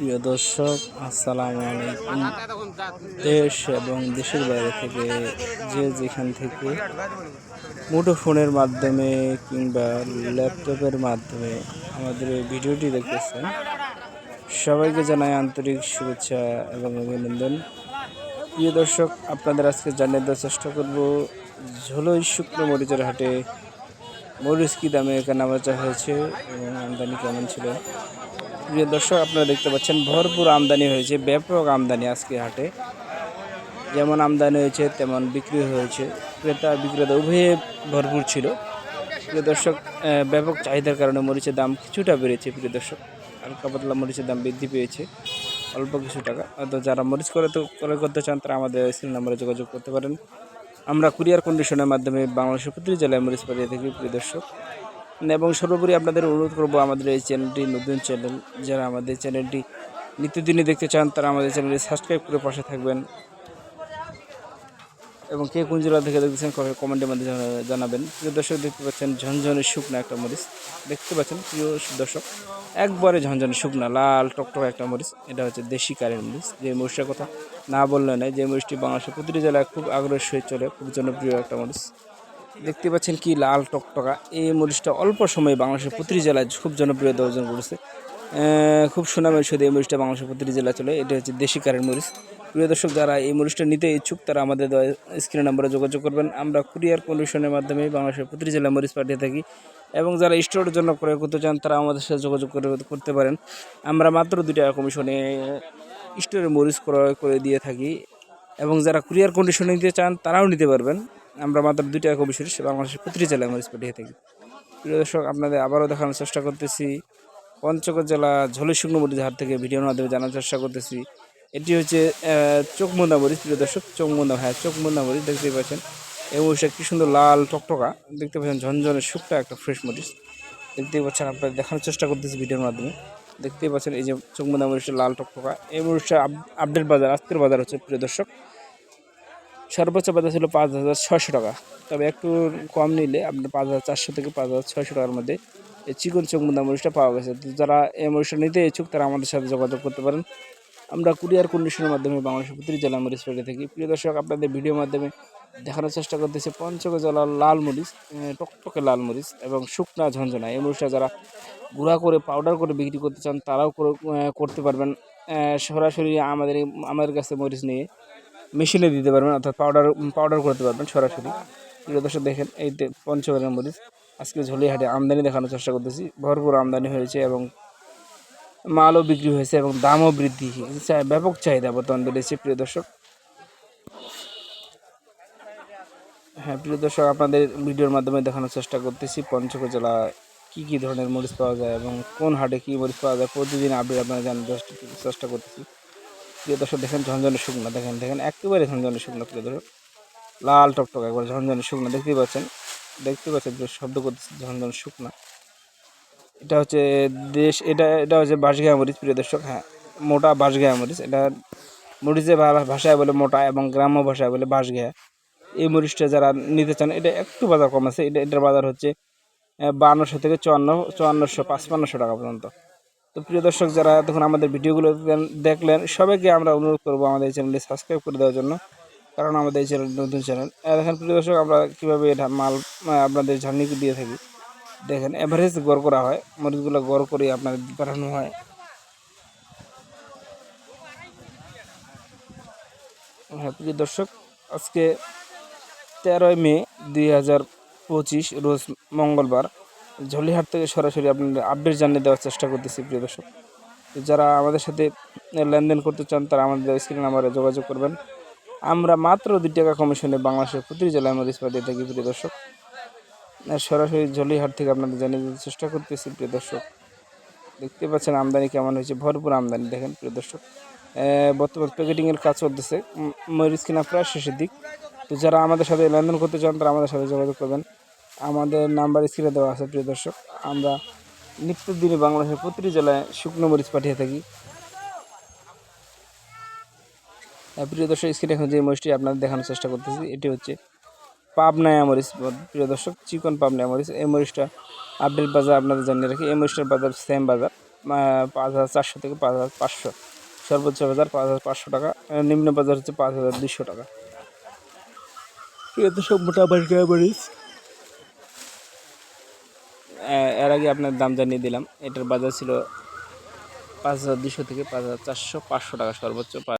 প্রিয় দর্শক, আসসালামু আলাইকুম। দেশ এবং দেশের বাইরে থেকে যে যেখান থেকে মুঠোফোনের মাধ্যমে কিংবা ল্যাপটপের মাধ্যমে আমাদের এই ভিডিওটি দেখতেছেন, সবাইকে জানাই আন্তরিক শুভেচ্ছা এবং অভিনন্দন। প্রিয় দর্শক, আপনাদের আজকে জানিয়ে দেওয়ার চেষ্টা করব, ঝোলই শুকনো মরিচের হাটে মরিচ কী দামে কেনা বেচা হয়েছে এবং আমদানি কেমন ছিল? প্রিয় দর্শক, আপনারা দেখতে পাচ্ছেন ভরপুর আমদানি হয়েছে, ব্যাপক আমদানি আজকে হাটে। যেমন আমদানি হয়েছে, তেমন বিক্রি হয়েছে। ক্রেতা বিক্রেতা উভয়ে ভরপুর ছিল। প্রিয় দর্শক ব্যাপক চাহিদার কারণে মরিচের দাম কিছুটা বেড়েছে, প্রিয় দর্শক। হালকা পাতলা মরিচের দাম বৃদ্ধি পেয়েছে, অল্প কিছু টাকা। তো যারা মরিচ করে তো, ক্রয় করতে চান, তারা আমাদের স্ক্রিন নাম্বারে যোগাযোগ করতে পারেন। আমরা কুরিয়ার কন্ডিশনের মাধ্যমে বাংলাদেশের প্রতিটি জেলায় মরিচ পাঠিয়ে থাকি, প্রিয় দর্শক। এবং সর্বোপরি আপনাদের অনুরোধ করব আমাদের এই চ্যানেলটি, নতুন চ্যানেল, যারা আমাদের চ্যানেলটি নিত্যদিনই দেখতে চান, তারা আমাদের চ্যানেলটি সাবস্ক্রাইব করে পাশে থাকবেন। এবং কে কোন জেলা থেকে দেখতেছেন কমেন্টের মধ্যে জানাবেন। প্রিয় দর্শক, দেখতে পাচ্ছেন ঝনঝনে শুকনা একটা মরিচ। দেখতে পাচ্ছেন, প্রিয় দর্শক, একবারে ঝনঝনে শুকনা, লাল টকটক একটা মরিচ। এটা হচ্ছে দেশি কারের মরিচ। যে মরিচটার কথা না বললে নয় যে মরিচটি বাংলাদেশের প্রতিটি জেলায় খুব আগ্রহের সহিত চলে, খুব জনপ্রিয় একটা মরিচ। দেখতে পাচ্ছেন কি লাল টকটকা। এই মরিচটা অল্প সময়ে বাংলাদেশের প্রতিটি জেলায় খুব জনপ্রিয়তা অর্জন করেছে। খুব সুনামের সাথে এই মরিচটা বাংলাদেশের প্রতিটি জেলায় চলে। এটা হচ্ছে দেশি কারের মরিচ। প্রিয় দর্শক, যারা এই মরিচটা নিতে ইচ্ছুক, তারা আমাদের স্ক্রিন নাম্বারে যোগাযোগ করবেন। আমরা কুরিয়ার কন্ডিশনের মাধ্যমে বাংলাদেশের প্রতিটি জেলায় মরিচ পাঠিয়ে থাকি। এবং যারা স্টোরের জন্য ক্রয় করতে চান, তারা আমাদের সাথে যোগাযোগ করে, করতে পারেন। আমরা মাত্র দুই টাকা কমিশনে স্টোরে মরিচ ক্রয় করে দিয়ে থাকি। এবং যারা কুরিয়ার কন্ডিশনে নিতে চান, তারাও নিতে পারবেন। আমরা মাত্র দুই টাকা কমিশনে সে বাংলাদেশের প্রতিটি জেলায় মরিচ পাঠিয়ে থাকি। প্রিয় দর্শক, আপনাদের আবারও দেখানোর চেষ্টা করতেছি। পঞ্চগড় জেলা ঝোলি শুকনো মরিচ হাট থেকে ভিডিওর মাধ্যমে জানার চেষ্টা করতেছি। এটি হচ্ছে চোখমুন্দা মরিচ প্রিয় দর্শক, চোখমুন্দা হ্যাঁ চোখমুন্দা মরিচ দেখতেই পাচ্ছেন। এই মরিচটা কি সুন্দর লাল টকটকা, দেখতে পাচ্ছেন ঝনঝনে শুকটা একটা ফ্রেশ মরিচ দেখতেই পাচ্ছেন আপনারা দেখানোর চেষ্টা করতেছি ভিডিওর মাধ্যমে। দেখতেই পাচ্ছেন এই যে চোখমুন্দা মরিচটা লাল টকটকা। এই মরিচটা আপ- আপডেট বাজার, আজকের বাজার হচ্ছে, প্রিয় দর্শক সর্বোচ্চ বাজার ছিল পাঁচ হাজার ছয়শো টাকা। তবে একটু কম নিলে আপনার পাঁচ হাজার চারশো থেকে পাঁচ হাজার ছয়শো টাকার মধ্যে এই চিকন চোখমুন্দা মরিচটা পাওয়া গেছে। যারা এই মরিচটা নিতে ইচ্ছুক, তারা আমাদের সাথে যোগাযোগ করতে পারেন। আমরা কুরিয়ার কন্ডিশনের মাধ্যমে বাংলাদেশের প্রতিটি জেলা মরিচ পেটে থাকি। প্রিয় দর্শক, আপনাদের ভিডিওর মাধ্যমে দেখানোর চেষ্টা করতেছে পঞ্চগড় জেলার লাল মরিচ টকটকে লাল মরিচ এবং শুকনা ঝঞ্ঝনা এই মরিচটা যারা গুঁড়া করে পাউডার করে বিক্রি করতে চান, তারাও করে- করতে পারবেন। সরাসরি আমাদের আমাদের কাছে মরিচ নিয়ে মেশিনে দিতে পারবেন, অর্থাৎ পাউডার পাউডার করতে পারবেন সরাসরি। প্রিয় দর্শক, দেখেন এই পঞ্চগড়ের মরিচ। আজকে ঝলিহাটে আমদানি দেখানোর চেষ্টা করতেছি। ভরপুর আমদানি হয়েছে এবং মালও বিক্রি হয়েছে এবং দামও বৃদ্ধি। ব্যাপক চাহিদা বর্তমান বেড়েছে, প্রিয় দর্শক। হ্যাঁ প্রিয় দর্শক, আপনাদের ভিডিওর মাধ্যমে দেখানোর চেষ্টা করতেছি, পঞ্চগড় জেলা কী কী ধরনের মরিচ পাওয়া যায় এবং কোন হাটে কী মরিচ পাওয়া যায়। প্রতিদিন আপডেট আপনারা জানার চেষ্টা করতেছি। প্রিয় দর্শক, দেখেন ঝনঝনে শুকনো, দেখেন দেখেন, একেবারে ঝনঝনে শুকনো প্রিয় দর্শক। লাল টকটক, একবার ঝনঝনে শুকনো, দেখতেই পাচ্ছেন দেখতে পাচ্ছেন শব্দ করতেছে ঝনঝনে শুকনা। এটা হচ্ছে দেশ, এটা এটা হচ্ছে বাঁশগাঁয়া মরিচ প্রিয় দর্শক হ্যাঁ মোটা বাঁশগাঁয়া মরিচ। এটা মরিচের ভা- ভাষায় বলে মোটা এবং গ্রাম্য ভাষায় বলে বাঁশগাঁয়া এই মরিচটা যারা নিতে চান, এটা একটু বাজার কম আছে, এটা, এটার বাজার হচ্ছে বান্নশো থেকে চুয়ান্ন, চুয়ান্নশো পাঁচ পাঁচপান্নশো টাকা পর্যন্ত। তো প্রিয় দর্শক, যারা এতক্ষণ আমাদের ভিডিওগুলো দেখলেন, সবাইকে আমরা অনুরোধ করব আমাদের এই চ্যানেলটি সাবস্ক্রাইব করে দেওয়ার জন্য, কারণ আমাদের এই চ্যানেল নতুন চ্যানেল। দেখেন প্রিয় দর্শক, আমরা কীভাবে মাল আপনাদের ঝালনি দিয়ে থাকি। দেখেন এভারেজ গড় করা হয়, মরিচগুলো গড় করে আপনাদের পাঠানো হয়। হ্যাঁ প্রিয় দর্শক, আজকে তেরোই মে দুই হাজার পঁচিশ, রোজ মঙ্গলবার। ঝলিহাট থেকে সরাসরি আপনাদের আপডেট জানিয়ে দেওয়ার চেষ্টা করতেছি, প্রিয় দর্শক। যারা আমাদের সাথে লেনদেন করতে চান, তারা আমাদের স্ক্রিন নাম্বারে যোগাযোগ করবেন। আমরা মাত্র দুই টাকা কমিশনে বাংলাদেশের প্রতিটি জেলায় মরিচ পাঠিয়ে থাকি, প্রিয় দর্শক। সরাসরি জলিহাট থেকে আপনাদের জানিয়ে দিতে চেষ্টা করতেছি, প্রিয় দর্শক। দেখতে পাচ্ছেন আমদানি কেমন হয়েছে, ভরপুর আমদানি, দেখেন, প্রিয় দর্শক। বর্তমান প্যাকেটিংয়ের কাজ চলতেছে মরিচ কিনা প্রায় শেষের দিক। তো যারা আমাদের সাথে লেনদেন করতে চান, তারা আমাদের সাথে যোগাযোগ করবেন। আমাদের নাম্বার স্ক্রিনে দেওয়া আছে প্রিয় দর্শক। আমরা নিত্যদিনে বাংলাদেশের প্রতিটি জেলায় শুকনো মরিচ পাঠিয়ে থাকি। প্রিয় দর্শক স্ক্রিনে এখন যে মরিচটি আপনাদের দেখানোর চেষ্টা করতেছি এটি হচ্ছে পাবনায়া মরিচ। প্রিয় দর্শক চিকন পাবনায়া মরিচ। এই মরিচটা আপডেট বাজার আপনাদের জানিয়ে রাখি এই মরিচটার বাজার সেম বাজার। পাঁচ হাজার চারশো থেকে পাঁচ হাজার পাঁচশো। সর্বোচ্চ বাজার পাঁচ হাজার পাঁচশো টাকা নিম্ন বাজার হচ্ছে পাঁচ হাজার দুশো টাকা। সব মোটামুটি মরিচ। আহ, এর আগে আপনার দাম জানিয়ে দিলাম। এটার বাজার ছিল পাঁচ হাজার দুশো থেকে পাঁচ হাজার চারশো পাঁচশো টাকা সর্বোচ্চ।